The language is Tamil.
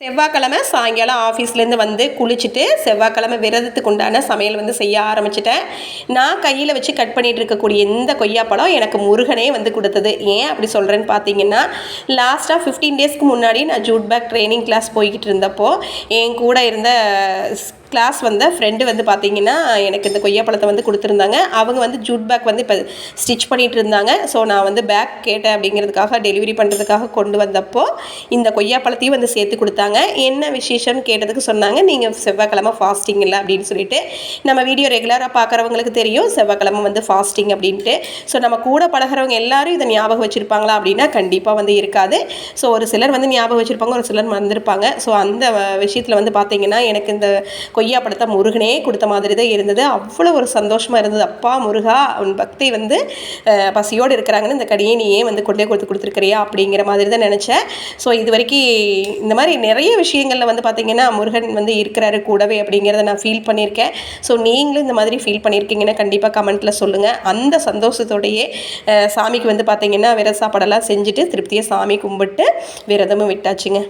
செவ்வாய்க்கிழமை சாயங்காலம் ஆஃபீஸ்லேருந்து வந்து குளிச்சுட்டு செவ்வாய்க்கிழமை விரதத்துக்கு உண்டான சமையல் வந்து செய்ய ஆரம்பிச்சிட்டேன். நான் கையில் வச்சு கட் பண்ணிகிட்டு இருக்கக்கூடிய இந்த கொய்யாப்பழம் எனக்கு முருகனே வந்து கொடுத்தது. ஏன் அப்படி சொல்கிறேன்னு பார்த்தீங்கன்னா லாஸ்ட்டாக ஃபிஃப்டீன் டேஸ்க்கு முன்னாடி நான் ஜூட் பேக் ட்ரைனிங் கிளாஸ் போய்கிட்டு இருந்தப்போ என் கூட இருந்த கிளாஸ் வந்த ஃப்ரெண்டு வந்து பார்த்தீங்கன்னா எனக்கு இந்த கொய்யாப்பழத்தை வந்து கொடுத்துருந்தாங்க. அவங்க வந்து ஜூட் பேக் வந்து இப்போ ஸ்டிச் பண்ணிகிட்டு இருந்தாங்க. ஸோ நான் வந்து பேக் கேட்டேன் அப்படிங்கிறதுக்காக டெலிவரி பண்ணுறதுக்காக கொண்டு வந்தப்போ இந்த கொய்யாப்பழத்தையும் வந்து சேர்த்து கொடுத்தாங்க. என்ன விசேஷம்னு கேட்டதுக்கு சொன்னாங்க நீங்கள் செவ்வாய்க்கிழமை ஃபாஸ்டிங் இல்லை அப்படின்னு சொல்லிட்டு. நம்ம வீடியோ ரெகுலராக பார்க்குறவங்களுக்கு தெரியும் செவ்வாய்க்கிழமை வந்து ஃபாஸ்டிங் அப்படின்ட்டு. ஸோ நம்ம கூட பழகிறவங்க எல்லாரும் இதை ஞாபகம் வச்சுருப்பாங்களா அப்படின்னா கண்டிப்பாக வந்து இருக்காது. ஸோ ஒரு சிலர் வந்து ஞாபகம் வச்சுருப்பாங்க ஒரு சிலர் மறந்துருப்பாங்க. ஸோ அந்த விஷயத்தில் வந்து பார்த்தீங்கன்னா எனக்கு இந்த கொய்யா பழத்தை முருகனே கொடுத்த மாதிரி தான் இருந்தது. அவ்வளோ ஒரு சந்தோஷமாக இருந்தது. அப்பா முருகா அவன் பக்தி வந்து பசியோடு இருக்கிறாங்கன்னு இந்த கடியை நீ ஏன் வந்து கொண்டே கொடுத்து கொடுத்துருக்கிறியா அப்படிங்கிற மாதிரி தான் நினச்சேன். ஸோ இது வரைக்கும் இந்த மாதிரி நிறைய விஷயங்களில் வந்து பார்த்திங்கன்னா முருகன் வந்து இருக்கிறாரு கூடவே அப்படிங்கிறத நான் ஃபீல் பண்ணியிருக்கேன். ஸோ நீங்களும் இந்த மாதிரி ஃபீல் பண்ணியிருக்கீங்கன்னா கண்டிப்பாக கமெண்ட்டில் சொல்லுங்கள் அந்த சந்தோஷத்தோடையே சாமிக்கு வந்து பார்த்திங்கன்னா விரத சாப்பாடெல்லாம் செஞ்சுட்டு திருப்தியாக சாமி கும்பிட்டு விரதமும் விட்டாச்சுங்க.